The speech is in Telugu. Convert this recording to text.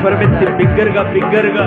స్వరమెత్తి బిగ్గరగా బిగ్గరగా.